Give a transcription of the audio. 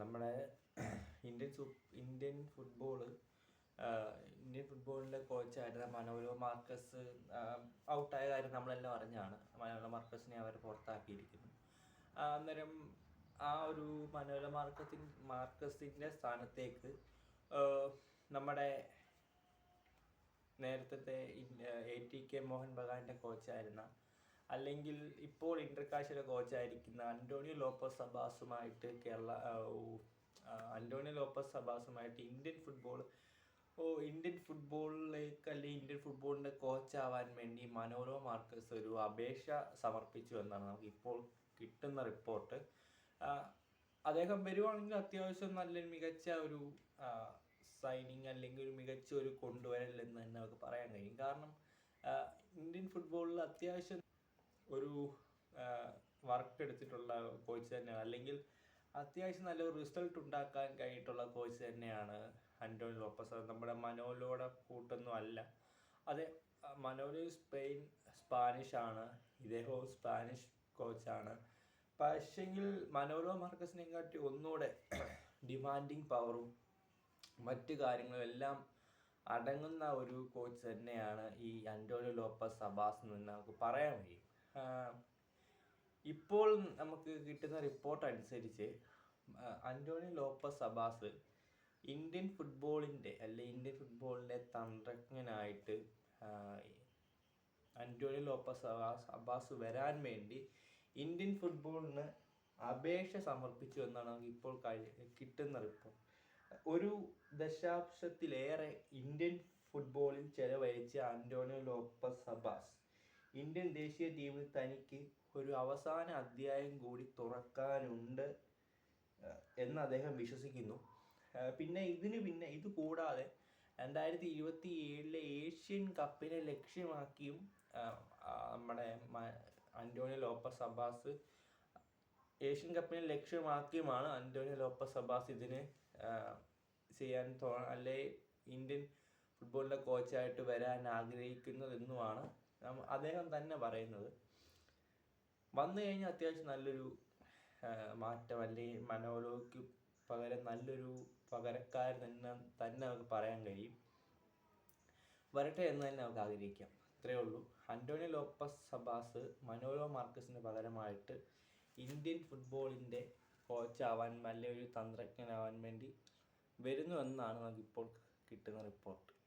നമ്മുടെ ഇന്ത്യൻ സൂ Indian football Indian ഫുട്ബോളിന്റെ കോച്ചായിരുന്ന മനോരോ മാർക്കസ് ഔട്ടായ കാര്യം നമ്മളെല്ലാം അറിഞ്ഞാണ്. മനോരോ മാർക്കസിനെ അവർ പുറത്താക്കിയിരിക്കുന്നു. അന്നേരം ആ ഒരു മനോരോ മാർക്കത്തിൻ മാർക്കസിന്റെ സ്ഥാനത്തേക്ക് നമ്മുടെ നേരത്തെ എ ടി കെ മോഹൻ ബഗാന്റെ കോച്ചായിരുന്ന അല്ലെങ്കിൽ ഇപ്പോൾ ഇന്റർകാശിയുടെ കോച്ചായിരിക്കുന്ന അന്റോണിയോ ലോപ്പസ് സബാസുമായിട്ട് കേരള അന്റോണിയോ ലോപ്പസ് സബാസുമായിട്ട് ഇന്ത്യൻ ഫുട്ബോൾ ഓ ഇന്ത്യൻ ഫുട്ബോളിലേക്ക് അല്ലെങ്കിൽ ഇന്ത്യൻ ഫുട്ബോളിന്റെ കോച്ചാവാൻ വേണ്ടി മനോരമ മാർക്കസ് ഒരു അപേക്ഷ സമർപ്പിച്ചു എന്നാണ് നമുക്ക് ഇപ്പോൾ കിട്ടുന്ന റിപ്പോർട്ട് അദ്ദേഹം വരുവാണെങ്കിൽ അത്യാവശ്യം നല്ല മികച്ച ഒരു സൈനിങ് അല്ലെങ്കിൽ ഒരു മികച്ച ഒരു കൊണ്ടുവരൽ എന്ന് തന്നെ നമുക്ക് പറയാൻ കഴിയും. കാരണം ഇന്ത്യൻ ഫുട്ബോളിൽ അത്യാവശ്യം ഒരു വർക്ക് എടുത്തിട്ടുള്ള കോച്ച് തന്നെയാണ്. അല്ലെങ്കിൽ അത്യാവശ്യം നല്ല റിസൾട്ട് ഉണ്ടാക്കാൻ കഴിഞ്ഞിട്ടുള്ള കോച്ച് തന്നെയാണ് അന്റോണി ലോപ്പസ്. നമ്മുടെ മനോലോടെ കൂട്ടൊന്നും അല്ല. അതെ മനോൽ സ്പെയിൻ സ്പാനിഷ് ആണ്. ഇദ്ദേഹവും സ്പാനിഷ് കോച്ചാണ് പക്ഷെങ്കിൽ മനോലോ മാർക്കസിനെ കാട്ടി ഒന്നുകൂടെ ഡിമാൻഡിങ് പവറും മറ്റു കാര്യങ്ങളും എല്ലാം അടങ്ങുന്ന ഒരു കോച്ച് തന്നെയാണ് ഈ അന്റോണിയോ ലോപ്പസ് സബാസ് എന്ന് നമുക്ക് പറയാൻ കഴിയും. ഇപ്പോൾ നമുക്ക് കിട്ടുന്ന റിപ്പോർട്ട് അനുസരിച്ച് അന്റോണി ലോപ്പസ് അബാസ് ഇന്ത്യൻ ഫുട്ബോളിന്റെ അല്ലെ ഇന്ത്യൻ ഫുട്ബോളിന്റെ തന്ത്രജ്ഞനായിട്ട് അന്റോണി ലോപ്പസ് അബാസ് അബാസ് വരാൻ വേണ്ടി ഇന്ത്യൻ ഫുട്ബോളിന് അപേക്ഷ സമർപ്പിച്ചു എന്നാണ് നമുക്ക് ഇപ്പോൾ കിട്ടുന്ന റിപ്പോർട്ട് ഒരു ദശാബ്ദത്തിലേറെ ഇന്ത്യൻ ഫുട്ബോളിൽ ചെലവഴിച്ച അന്റോണിയോ ലോപ്പസ് അബ്ബാസ് ഇന്ത്യൻ ദേശീയ ടീമിൽ തനിക്ക് ഒരു അവസാന അധ്യായം കൂടി തുറക്കാനുണ്ട് എന്ന് അദ്ദേഹം വിശ്വസിക്കുന്നു. പിന്നെ ഇതിന് പിന്നെ ഇത് കൂടാതെ രണ്ടായിരത്തി ഇരുപത്തി ഏഴിലെ ഏഷ്യൻ കപ്പിനെ ലക്ഷ്യമാക്കിയും നമ്മുടെ അന്റോണിയോ ലോപ്പസ് അബ്ബാസ് ഏഷ്യൻ കപ്പിനെ ലക്ഷ്യമാക്കിയുമാണ് അന്റോണിയോ ലോപ്പസ് അബ്ബാസ് ഇതിന് ചെയ്യാൻ തോ അല്ലെ ഇന്ത്യൻ ഫുട്ബോളിന്റെ കോച്ചായിട്ട് വരാൻ ആഗ്രഹിക്കുന്നതെന്നുമാണ് അദ്ദേഹം തന്നെ പറയുന്നത് വന്നു കഴിഞ്ഞാൽ അത്യാവശ്യം നല്ലൊരു മാറ്റം അല്ലെങ്കിൽ മനോലോയ്ക്ക് പകരം നല്ലൊരു പകരക്കാരൻ തന്നെ തന്നെ നമുക്ക് പറയാൻ കഴിയും. വരട്ടെ എന്ന് തന്നെ നമുക്ക് ആഗ്രഹിക്കാം. ഇത്രയേ ഉള്ളൂ. അന്റോണിയോ ലോപ്പസ് സബാസ് മനോലോ മാർക്കസിന് പകരമായിട്ട് ഇന്ത്യൻ ഫുട്ബോളിന്റെ കോച്ചാവാൻ നല്ലൊരു തന്ത്രജ്ഞനാവാൻ വേണ്ടി വരുന്നു എന്നാണ് നമുക്കിപ്പോൾ കിട്ടുന്ന റിപ്പോർട്ട്.